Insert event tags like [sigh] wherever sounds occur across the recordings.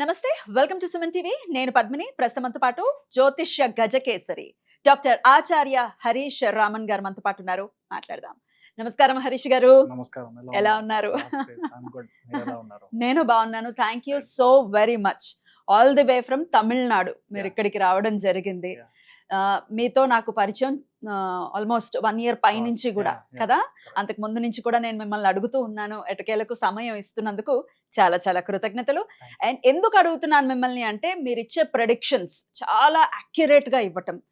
నమస్తే welcome to Suman TV. నేను పద్మిని ప్రస్తుతంతో పాటు జ్యోతిష్య గజకేసరి డాక్టర్ ఆచార్య హరీష్ రామన్ గారు మనతో పాటు ఉన్నారు. మాట్లాడదాం. నమస్కారం హరీష్ గారు. నమస్కారం. ఎలా ఉన్నారు? నేను బాగున్నాను. Thank you so very much all the way from Tamil Nadu మీరు. ఇక్కడికి రావడం జరిగింది. మీతో నాకు పరిచయం ఆల్మోస్ట్ వన్ ఇయర్ పై నుంచి కూడా. కదా? అంతకు ముందు నుంచి కూడా నేను మిమ్మల్ని అడుగుతూ ఉన్నాను ఎటకేలకు సమయం ఇస్తున్నందుకు చాలా చాలా కృతజ్ఞతలు. అండ్ ఎందుకు అడుగుతున్నాను మిమ్మల్ని అంటే మీరు ఇచ్చే ప్రొడిక్షన్స్ చాలా accurate గా ఇవ్వటం.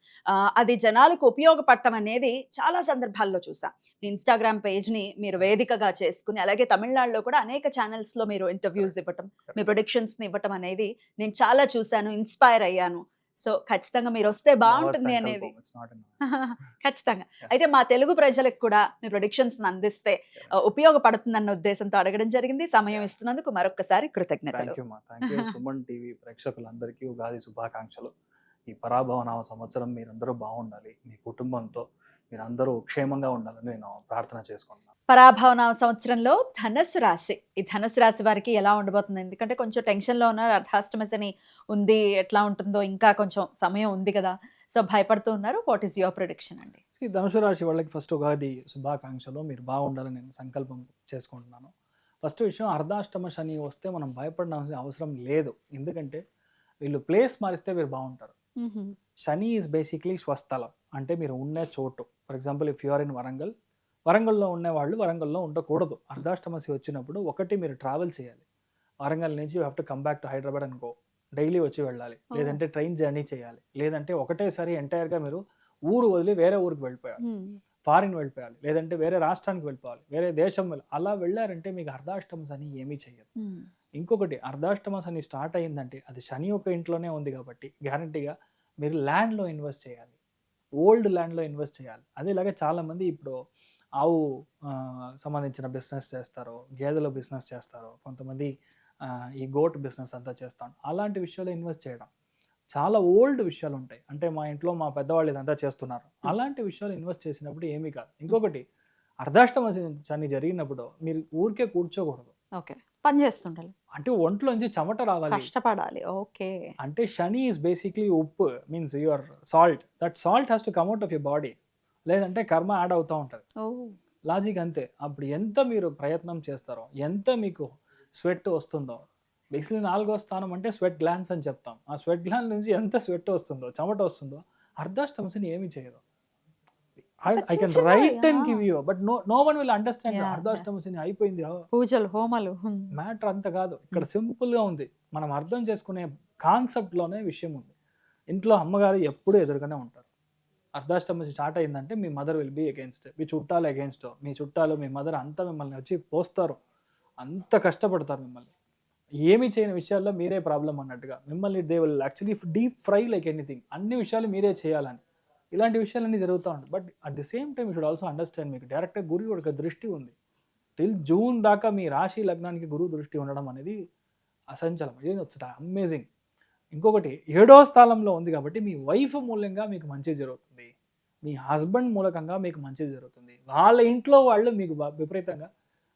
అది జనాలకు ఉపయోగపడటం అనేది చాలా సందర్భాల్లో చూసా. ఇన్స్టాగ్రామ్ని మీరు వేదికగా చేసుకుని అలాగే తమిళనాడులో కూడా అనేక channels లో మీరు ఇంటర్వ్యూస్ ఇవ్వటం మీ predictions ని ఇవ్వటం అనేది నేను చాలా చూశాను ఇన్స్పైర్ అయ్యాను. సో ఖచ్చితంగా మీరు వస్తే బాగుంటుంది అనేది. [laughs] ఖచ్చితంగా. అయితే మా తెలుగు ప్రజలకు కూడా మీ ప్రొడిక్షన్స్ అందిస్తే ఉపయోగపడుతుందన్న ఉద్దేశంతో అడగడం జరిగింది. సమయం ఇస్తున్నందుకు మరొకసారి కృతజ్ఞతలు. సుమన్ టీవీ ప్రేక్షకులందరికీ ఉగాది శుభాకాంక్షలు. ఈ పరాభవనామ సంవత్సరం మీరందరూ బాగుండాలి. మీ కుటుంబంతో మీరందరూ క్షేమంగా ఉండాలని నేను ప్రార్థన చేసుకుంటున్నాను. పరాభవన సంవత్సరంలో ధనస్సు రాశి. ఈ ధనస్సు రాశి వారికి ఎలా ఉండబోతుంది? ఎందుకంటే కొంచెం టెన్షన్లో ఉన్నారు అర్ధాష్టమశని ఉంది ఎట్లా ఉంటుందో ఇంకా కొంచెం సమయం ఉంది కదా. సో భయపడుతూ ఉన్నారు. వాట్ ఈస్ యువర్ ప్రొడిక్షన్ అండి? ఈ ధనుసు రాశి వాళ్ళకి ఫస్ట్ ఉగాది శుభాకాంక్షలు. మీరు బాగుండాలని నేను సంకల్పం చేసుకుంటున్నాను. ఫస్ట్ విషయం అర్ధాష్టమ శని వస్తే మనం భయపడాల్సిన అవసరం లేదు. ఎందుకంటే వీళ్ళు ప్లేస్ మారిస్తే మీరు బాగుంటారు. శని ఈజ్ బేసిక్లీ స్వస్థలం. అంటే మీరు ఉండే చోటు. For example if you are in Warangal వరంగల్లో ఉండే వాళ్ళు వరంగల్లో ఉండకూడదు. అర్ధాష్టమసి వచ్చినప్పుడు ఒకటి మీరు ట్రావెల్ చేయాలి. వరంగల్ నుంచి you have to come back to Hyderabad and go daily వచ్చి వెళ్ళాలి. లేదంటే ట్రైన్ జర్నీ చేయాలి. లేదంటే ఒకటేసారి ఎంటైర్గా మీరు ఊరు వదిలి వేరే ఊరికి వెళ్ళిపోయాలి. ఫారిన్ వెళ్ళిపోయాలి. లేదంటే వేరే రాష్ట్రానికి వెళ్ళిపోవాలి. వేరే దేశం వెళ్ళి అలా వెళ్ళారంటే మీకు అర్ధాష్టమ శని ఏమీ చేయదు. ఇంకొకటి అర్ధాష్టమ శని స్టార్ట్ అయ్యిందంటే అది శని యొక్క ఇంట్లోనే ఉంది కాబట్టి గ్యారంటీగా మీరు ల్యాండ్లో ఇన్వెస్ట్ చేయాలి. ఓల్డ్ ల్యాండ్లో ఇన్వెస్ట్ చేయాలి. అదే ఇలాగే చాలామంది ఇప్పుడు ఆవు సంబంధించిన బిజినెస్ చేస్తారు గేదెల బిజినెస్ చేస్తారు కొంతమంది ఈ గోట్ బిజినెస్ అంతా చేస్తాను. అలాంటి విషయాలు ఇన్వెస్ట్ చేయడం. చాలా ఓల్డ్ విషయాలు ఉంటాయి. అంటే మా ఇంట్లో మా పెద్దవాళ్ళు ఇదంతా చేస్తున్నారు. అలాంటి విషయాలు ఇన్వెస్ట్ చేసినప్పుడు ఏమీ కాదు. ఇంకొకటి అర్ధాష్టమ శని జరిగినప్పుడు మీరు ఊరికే కూర్చోకూడదు. ఓకే. పని చేస్తుండాలి. అంటే ఒంట్లోంచి చెమట రావాలి. కష్టపడాలి. ఓకే. అంటే Shani is basically uppu means your salt that salt has to come out of your body లేదంటే కర్మ యాడ్ అవుతూ ఉంటుంది. ఓ. లాజిక్ అంతే. అప్పుడు ఎంత మీరు ప్రయత్నం చేస్తారో ఎంత మీకు స్వెట్ వస్తుందో బేసిక్లీ నాలుగో స్థానం అంటే స్వెట్ గ్లాన్స్ అని చెప్తాం. ఆ స్వెట్ గ్లాన్స్ నుంచి ఎంత స్వెట్ వస్తుందో చెమట వస్తుందో అర్ధాష్టమసిని ఏమీ చేయదు. I can write and give you but no no one will understand. అర్ధాష్టమసిని అయిపోయింది. పూజలు హోమాలు హ్మ్. మ్యాటర్ అంత కాదు. ఇక్కడ సింపుల్గా ఉంది. మనం అర్థం చేసుకునే కాన్సెప్ట్లోనే విషయం ఉంది. ఇంట్లో అమ్మగారు ఎప్పుడూ ఎదురుగానే ఉంటారు. అర్ధాష్టమి స్టార్ట్ అయిందంటే మీ మదర్ విల్ బీ అగేన్స్ట్ మీ చుట్టాలు అగేన్స్ట్ మీ చుట్టాలు మీ మదర్ అంతా మిమ్మల్ని వచ్చి పోస్తారు. అంత కష్టపడతారు మిమ్మల్ని. ఏమి చేయని విషయాల్లో మీరే ప్రాబ్లం అన్నట్టుగా. మిమ్మల్ని they will actually deep fry like anything అన్ని విషయాలు మీరే చేయాలని. ఇలాంటి విషయాలన్నీ జరుగుతూ ఉంటాయి. But at the same time should also understand మీకు డైరెక్ట్గా గురువు ఒక దృష్టి ఉంది. టిల్ జూన్ దాకా మీ రాశి లగ్నానికి గురువు దృష్టి ఉండడం అనేది అసంచలం ఇది అమేజింగ్ ఇంకొకటి ఏడో స్థానంలో ఉంది కాబట్టి మీ వైఫ్ మూల్యంగా మీకు మంచి జరుగుతుంది. మీ హస్బెండ్ మూలకంగా మీకు మంచి జరుగుతుంది. వాళ్ళ ఇంట్లో వాళ్ళు మీకు విపరీతంగా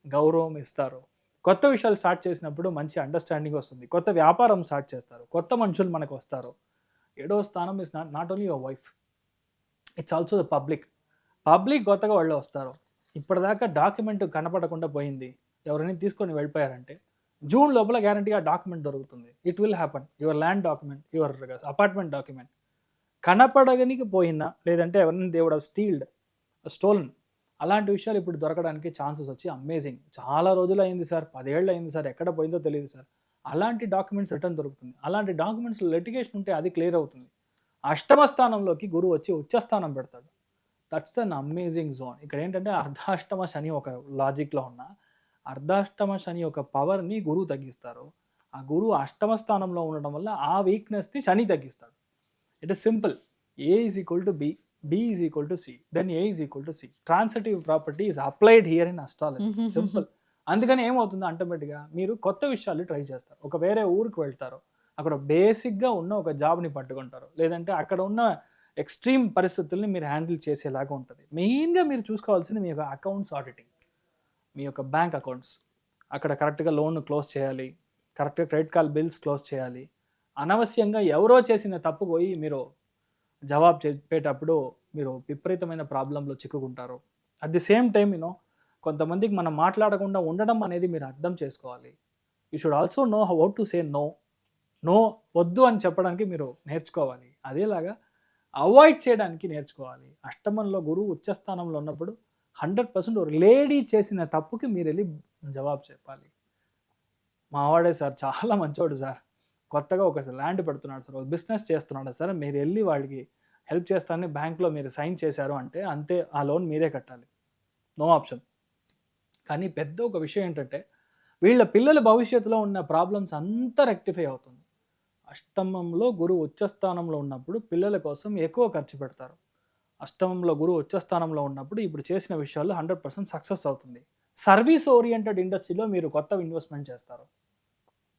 గౌరవం ఇస్తారు. కొత్త విషయాలు స్టార్ట్ చేసినప్పుడు మంచి అండర్స్టాండింగ్ వస్తుంది. కొత్త వ్యాపారం స్టార్ట్ చేస్తారు. కొత్త మనుషులు మనకు వస్తారు. ఏడో స్థానం is not not only your wife it's also the public public కొత్తగా వాళ్ళు వస్తారు. ఇప్పటిదాకా డాక్యుమెంట్ కనపడకుండా పోయింది. ఎవరైనా తీసుకొని వెళ్ళిపోయారంటే జూన్ లోపల గ్యారంటీగా డాక్యుమెంట్ దొరుకుతుంది. It will happen your land document your apartment document కనపడగనికి పోయినా లేదంటే ఎవరైనా దేవుడు స్టీల్డ్ స్టోలన్ అలాంటి విషయాలు ఇప్పుడు దొరకడానికి ఛాన్సెస్ వచ్చి అమేజింగ్ చాలా రోజులు అయింది సార్. పదేళ్ళు అయింది సార్. ఎక్కడ పోయిందో తెలియదు సార్. అలాంటి డాక్యుమెంట్స్ రిటర్న్ దొరుకుతుంది. అలాంటి డాక్యుమెంట్స్ లెటిగేషన్ ఉంటే అది క్లియర్ అవుతుంది. అష్టమ స్థానంలోకి గురువు వచ్చి ఉచ్చస్థానం పెడతాడు. దట్స్ అన్ అమేజింగ్ జోన్ ఇక్కడ ఏంటంటే అర్ధాష్టమ శని ఒక లాజిక్లో ఉన్న. అర్ధాష్టమ శని యొక్క పవర్ని గురువు తగ్గిస్తారు. ఆ గురువు అష్టమ స్థానంలో ఉండడం వల్ల ఆ వీక్నెస్ని Shani తగ్గిస్తాడు. It is simple A is equal to B B is equal to C then A is equal to C transitive property is applied here in astrology simple అందుకని ఏమవుతుంది? ఆటోమేటిక్గా మీరు కొత్త విషయాలు ట్రై చేస్తారు. ఒక వేరే ఊరికి వెళ్తారు. అక్కడ బేసిక్గా ఉన్న ఒక జాబ్ని పట్టుకుంటారు. లేదంటే అక్కడ ఉన్న ఎక్స్ట్రీమ్ పరిస్థితుల్ని మీరు హ్యాండిల్ చేసేలాగా ఉంటుంది. మెయిన్గా మీరు చూసుకోవాల్సింది మీ యొక్క అకౌంట్స్ ఆడిటింగ్. మీ యొక్క బ్యాంక్ అకౌంట్స్. అక్కడ కరెక్ట్గా లోన్ క్లోజ్ చేయాలి. కరెక్ట్గా క్రెడిట్ కార్డ్ బిల్స్ క్లోజ్ చేయాలి. అనవశ్యంగా ఎవరో చేసిన తప్పు పోయి మీరు జవాబు చెప్పేటప్పుడు మీరు విపరీతమైన ప్రాబ్లంలో చిక్కుకుంటారు. At the same time you know కొంతమందికి మనం మాట్లాడకుండా ఉండడం అనేది మీరు అర్థం చేసుకోవాలి. You should also know how to say no no వద్దు అని చెప్పడానికి మీరు నేర్చుకోవాలి. అదేలాగా అవాయిడ్ చేయడానికి నేర్చుకోవాలి. అష్టమంలో గురువు ఉచ్చస్థానంలో ఉన్నప్పుడు హండ్రెడ్ పర్సెంట్ ఒక లేడీ చేసిన తప్పుకి మీరు వెళ్ళి జవాబు చెప్పాలి. మావాడే సార్ చాలా మంచోడు సార్. కొత్తగా ఒక ల్యాండ్ పెడుతున్నాడు సార్ ఒక బిజినెస్ చేస్తున్నాడు సార్. మీరు వెళ్ళి వాడికి హెల్ప్ చేస్తానని బ్యాంక్లో మీరు సైన్ చేశారు అంటే అంతే ఆ లోన్ మీరే కట్టాలి. No option. కానీ పెద్ద ఒక విషయం ఏంటంటే వీళ్ళ పిల్లల భవిష్యత్తులో ఉన్న ప్రాబ్లమ్స్ అంతా రెక్టిఫై అవుతుంది. అష్టమంలో గురువు ఉచ్చస్థానంలో ఉన్నప్పుడు పిల్లల కోసం ఎక్కువ ఖర్చు పెడతారు. అష్టమంలో గురువు ఉచ్చస్థానంలో ఉన్నప్పుడు ఇప్పుడు చేసిన విషయాల్లో హండ్రెడ్ పర్సెంట్ సక్సెస్ అవుతుంది. సర్వీస్ ఓరియంటెడ్ ఇండస్ట్రీలో మీరు కొత్త ఇన్వెస్ట్మెంట్ చేస్తారు.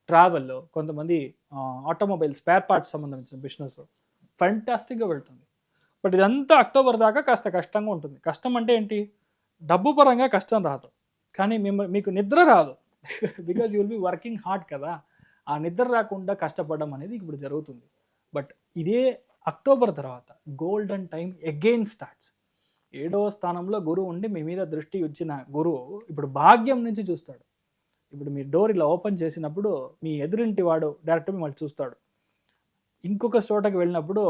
ట్రావెల్లో కొంతమంది ఆటోమొబైల్ స్పేర్ పార్ట్స్ సంబంధించిన బిజినెస్ ఫంటాస్టిక్గా వెళ్తుంది. బట్ ఇదంతా అక్టోబర్ దాకా కాస్త కష్టంగా ఉంటుంది. కష్టం అంటే ఏంటి? డబ్బు పరంగా కష్టం రాదు. కానీ మిమ్మ మీకు నిద్ర రాదు. [laughs] Because you will be working hard కదా. ఆ నిద్ర రాకుండా కష్టపడడం అనేది ఇప్పుడు జరుగుతుంది. బట్ ఇదే అక్టోబర్ తర్వాత గోల్డెన్ టైం అగైన్ స్టార్ట్స్. ఏడవ స్థానంలో గురువు ఉండి మీ మీద దృష్టి ఇచ్చిన గురువు ఇప్పుడు భాగ్యం నుంచి చూస్తాడు. ఇప్పుడు మీ డోర్ ఇలా ఓపెన్ చేసినప్పుడు మీ ఎదురింటి వాడు డైరెక్ట్ మిమ్మల్ని చూస్తాడు. ఇంకొక చోటకి వెళ్ళినప్పుడు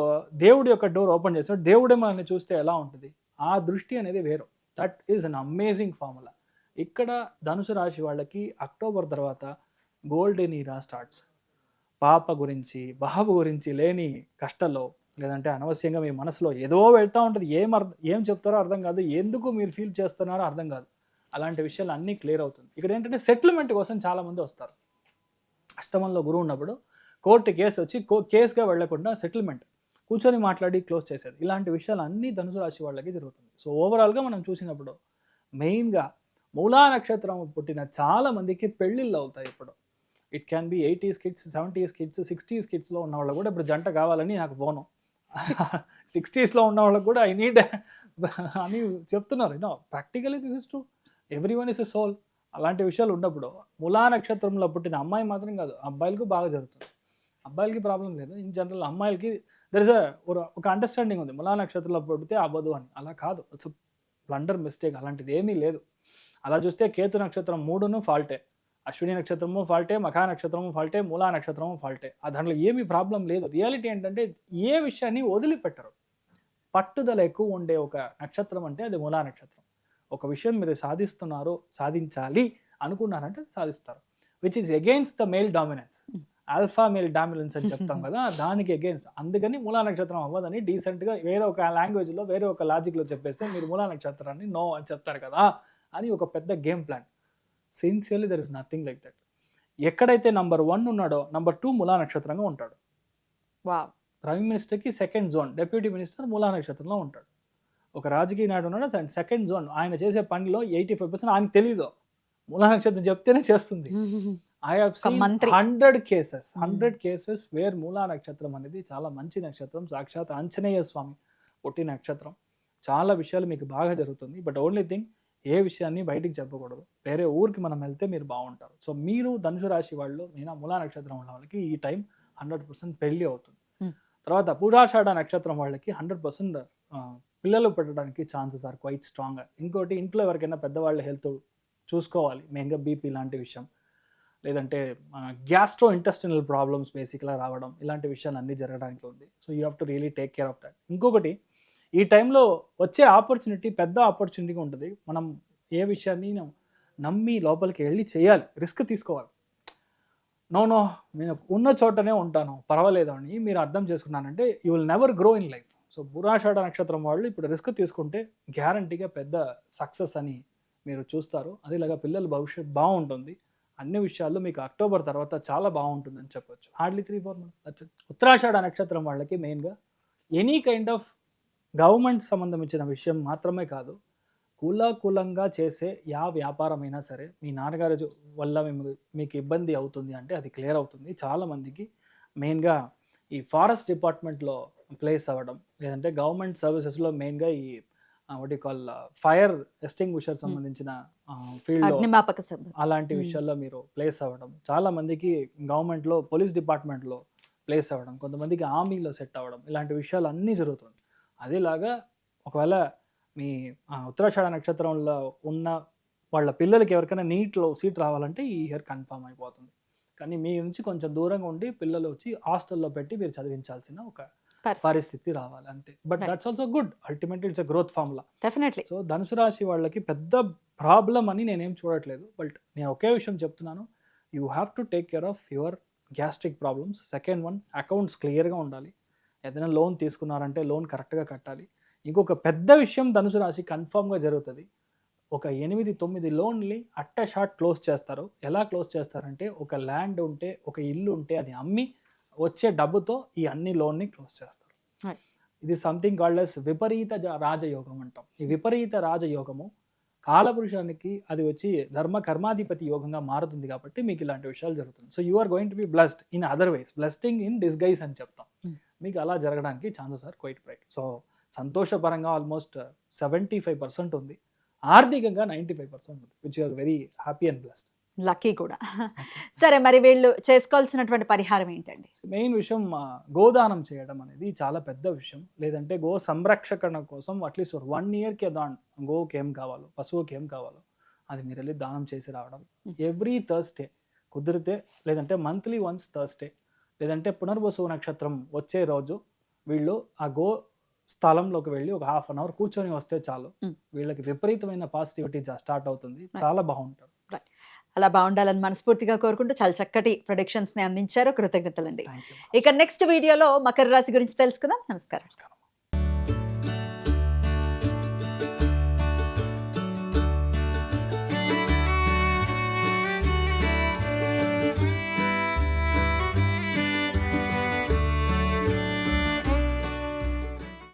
దేవుడి యొక్క డోర్ ఓపెన్ చేస్తాడు దేవుడే మనల్ని చూస్తే ఎలా ఉంటుంది? ఆ దృష్టి అనేది వేరు. That is an amazing formula. ఇక్కడ ధనుసు రాశి వాళ్ళకి అక్టోబర్ తర్వాత గోల్డెన్ ఈరా స్టార్ట్స్. పాప గురించి బాబు గురించి లేని కష్టంలో లేదంటే అనవసరంగా మీ మనసులో ఏదో వెళ్తూ ఉంటుంది. ఏం అర్థం ఏం చెప్తారో అర్థం కాదు. ఎందుకు మీరు ఫీల్ చేస్తున్నారో అర్థం కాదు. అలాంటి విషయాలు అన్నీ క్లియర్ అవుతుంది. ఇక్కడ ఏంటంటే సెటిల్మెంట్ కోసం చాలామంది వస్తారు. అష్టమంలో గురువు ఉన్నప్పుడు కోర్టు కేసు వచ్చి కో కేసుగా వెళ్ళకుండా సెటిల్మెంట్ కూర్చొని మాట్లాడి క్లోజ్ చేసేది. ఇలాంటి విషయాలు అన్నీ ధనుసు రాశి వాళ్ళకి జరుగుతుంది. సో ఓవరాల్గా మనం చూసినప్పుడు మెయిన్గా మూలా నక్షత్రం పుట్టిన చాలామందికి పెళ్ళిళ్ళు అవుతాయి ఇప్పుడు. It can be eighties kids seventies kids sixties కిడ్స్లో ఉన్న వాళ్ళు కూడా ఇప్పుడు జంట కావాలని నాకు ఫోను. [laughs] సిక్స్టీస్లో ఉన్న వాళ్ళకి కూడా ఐ నీడ్ అని చెప్తున్నారు you know practically this is true everyone is a soul అలాంటి విషయాలు ఉన్నప్పుడు ములా నక్షత్రంలో పుట్టిన అమ్మాయి మాత్రం కాదు అబ్బాయిలకు బాగా జరుగుతుంది. అబ్బాయిలకి ప్రాబ్లం లేదు. ఇన్ జనరల్ అమ్మాయిలకి దర్ ఇస్ ఒక అండర్స్టాండింగ్ ఉంది. ములా నక్షత్రంలో పుడితే అవ్వదు అని. అలా కాదు. ఇట్స్ బ్లండర్ మిస్టేక్ అలాంటిది ఏమీ లేదు. అలా చూస్తే కేతు నక్షత్రం మూడును ఫాల్టే అశ్విని నక్షత్రము ఫాల్టే మఖా నక్షత్రము ఫాల్టే మూలా నక్షత్రము ఫాల్టే ఆ దాంట్లో ఏమీ ప్రాబ్లం లేదు. రియాలిటీ ఏంటంటే ఏ విషయాన్ని వదిలిపెట్టరు. పట్టుదల ఎక్కువ ఉండే ఒక నక్షత్రం అంటే అది మూలా నక్షత్రం. ఒక విషయం మీరు సాధిస్తున్నారు సాధించాలి అనుకున్నారంటే సాధిస్తారు. Which is against the male dominance alpha male dominance అని చెప్తాం కదా [laughs] దానికి అగేన్స్ట్ అందుకని మూలా నక్షత్రం అవ్వదని డీసెంట్గా వేరే ఒక లాంగ్వేజ్లో వేరే ఒక లాజిక్లో చెప్పేస్తే మీరు మూలా నక్షత్రాన్ని నో అని చెప్తారు కదా అని ఒక పెద్ద game plan sincerely there is nothing like that ఎక్కడైతే నంబర్ వన్ ఉన్నాడో నంబర్ టూ మూలా నక్షత్రంగా ఉంటాడు. వావ్ ప్రైమ్ మినిస్టర్కి సెకండ్ జోన్ డెప్యూటీ మినిస్టర్ మూలా నక్షత్రంలో ఉంటాడు. ఒక రాజకీయ నాయుడు ఉన్నాడు దాని సెకండ్ జోన్ ఆయన చేసే పనిలో ఎయిటీ ఫైవ్ పర్సెంట్ ఆయనకు తెలీదు. మూలా నక్షత్రం చెప్తేనే చేస్తుంది. I have. Hundred cases hundred cases where మూలా నక్షత్రం అనేది చాలా మంచి నక్షత్రం సాక్షాత్ ఆంజనేయ స్వామి పుట్టిన నక్షత్రం. చాలా విషయాలు మీకు బాగా జరుగుతుంది బట్ ఓన్లీ థింగ్ ఏ విషయాన్ని బయటికి చెప్పకూడదు. వేరే ఊరికి మనం వెళ్తే మీరు బాగుంటారు. సో మీరు ధనుసు రాశి వాళ్ళు మీనా మూలా నక్షత్రం ఉన్న వాళ్ళకి ఈ టైం హండ్రెడ్ పర్సెంట్ పెళ్ళి అవుతుంది. తర్వాత పూజాషాఢ నక్షత్రం వాళ్ళకి హండ్రెడ్ పర్సెంట్ పిల్లలు పెట్టడానికి ఛాన్సెస్ ఆర్ క్వైట్ స్ట్రాంగ్ ఇంకోటి ఇంట్లో ఎవరికైనా పెద్దవాళ్ళ హెల్త్ చూసుకోవాలి. మెయిన్గా బీపీ లాంటి విషయం. లేదంటే గ్యాస్ట్రో ఇంటెస్టినల్ ప్రాబ్లమ్స్ బేసిక్గా రావడం ఇలాంటి విషయాలు అన్నీ జరగడానికి ఉంది. So you have to really take care of that. ఇంకొకటి ఈ టైంలో వచ్చే ఆపర్చునిటీ పెద్ద ఆపర్చునిటీగా ఉంటుంది. మనం ఏ విషయాన్ని నమ్మి లోపలికి వెళ్ళి చేయాలి. రిస్క్ తీసుకోవాలి. నో నో నేను ఉన్న చోటనే ఉంటాను. పర్వాలేదు అని మీరు అర్థం చేసుకున్నానంటే you will never grow in life so బురాషాఢ నక్షత్రం వాళ్ళు ఇప్పుడు రిస్క్ తీసుకుంటే గ్యారంటీగా పెద్ద సక్సెస్ అని మీరు చూస్తారు. అదేలాగా పిల్లల భవిష్యత్ బాగుంటుంది. అన్ని విషయాల్లో మీకు అక్టోబర్ తర్వాత చాలా బాగుంటుందని చెప్పొచ్చు. హార్డ్లీ త్రీ ఫోర్ మంత్స్ ఉత్తరాషాఢ నక్షత్రం వాళ్ళకి మెయిన్గా ఎనీ కైండ్ ఆఫ్ గవర్నమెంట్ సంబంధించిన విషయం మాత్రమే కాదు కులకులంగా చేసే యా వ్యాపారమైనా సరే మీ నాన్నగారు వల్ల మేము మీకు ఇబ్బంది అవుతుంది అంటే అది క్లియర్ అవుతుంది. చాలామందికి మెయిన్గా ఈ ఫారెస్ట్ డిపార్ట్మెంట్లో ప్లేస్ అవ్వడం లేదంటే గవర్నమెంట్ సర్వీసెస్లో మెయిన్గా ఈ ఒకటి కాల్ ఫైర్ ఎస్టింగ్విషర్ సంబంధించిన ఫీల్డ్ అలాంటి. విషయాల్లో మీరు ప్లేస్ అవ్వడం చాలా మందికి గవర్నమెంట్లో పోలీస్ డిపార్ట్మెంట్లో ప్లేస్ అవ్వడం కొంతమందికి ఆర్మీలో సెట్ అవ్వడం ఇలాంటి విషయాలు అన్నీ జరుగుతుంది. అదేలాగా ఒకవేళ మీ ఉత్తరాషాఢ నక్షత్రంలో ఉన్న వాళ్ళ పిల్లలకి ఎవరికైనా నీట్లో సీట్ రావాలంటే ఈ ఇయర్ కన్ఫర్మ్ అయిపోతుంది. కానీ మీ నుంచి కొంచెం దూరంగా ఉండి పిల్లలు వచ్చి హాస్టల్లో పెట్టి మీరు చదివించాల్సిన ఒక పరిస్థితి. రావాలి అంతే. But. That's also good. Ultimately it's growth formula. Definitely so ధనుసు రాశి వాళ్ళకి పెద్ద ప్రాబ్లం అని నేనేం చూడట్లేదు. బట్ నేను ఒకే విషయం చెప్తున్నాను. You have to take care of your gastric problems. Second one accounts క్లియర్గా ఉండాలి. ఏదైనా లోన్ తీసుకున్నారంటే లోన్ కరెక్ట్గా కట్టాలి. ఇంకొక పెద్ద విషయం ధనుసు రాశి కన్ఫామ్గా జరుగుతుంది. ఒక ఎనిమిది తొమ్మిది లోన్లు అట్ట షార్ట్ క్లోజ్ చేస్తారు. ఎలా క్లోజ్ చేస్తారంటే ఒక ల్యాండ్ ఉంటే ఒక ఇల్లు ఉంటే అది అమ్మి వచ్చే డబ్బుతో ఈ అన్ని లోన్ని క్లోజ్ చేస్తారు. ఇది సంథింగ్ కాల్డ్ విపరీత రాజయోగం అంటాం. ఈ విపరీత రాజయోగము కాలపురుషానికి అది వచ్చి ధర్మ కర్మాధిపతి యోగంగా మారుతుంది కాబట్టి మీకు ఇలాంటి విషయాలు జరుగుతుంది so you are going to be blessed in other ways blessing in disguise అని చెప్తాం. Hmm. మీకు అలా జరగడానికి chances are quite bright. So సంతోషపరంగా almost seventy five percent ఉంది. ఆర్థికంగా నైంటీ ఫైవ్ పర్సెంట్ ఉంది which are very happy and blessed lucky కూడా. సరే మరి వీళ్ళు చేసుకోవాల్సినటువంటి పరిహారం ఏంటండి? మెయిన్ విషయం గోదానం చేయడం అనేది చాలా పెద్ద విషయం. లేదంటే గో సంరక్షణ కోసం అట్లీస్ట్ వన్ ఇయర్కి దాన్ గోకి ఏం కావాలో పశువుకి ఏం కావాలో అది మీరు వెళ్ళి దానం చేసి రావడం. Hmm. ఎవ్రీ థర్స్డే కుదిరితే లేదంటే మంత్లీ వన్స్ థర్స్డే లేదంటే పునర్వసు నక్షత్రం వచ్చే రోజు వీళ్ళు ఆ గో స్థలంలోకి వెళ్ళి ఒక హాఫ్ అన్ అవర్ కూర్చొని వస్తే చాలు. వీళ్ళకి విపరీతమైన పాజిటివిటీ స్టార్ట్ అవుతుంది. చాలా బాగుంటారు. అలా బాగుండాలని మనస్ఫూర్తిగా కోరుకుంటూ చాలా చక్కటి ప్రొడిక్షన్స్ని అందించారు. కృతజ్ఞతలండి. ఇక నెక్స్ట్ వీడియోలో మకర రాశి గురించి తెలుసుకుందాం. నమస్కారం.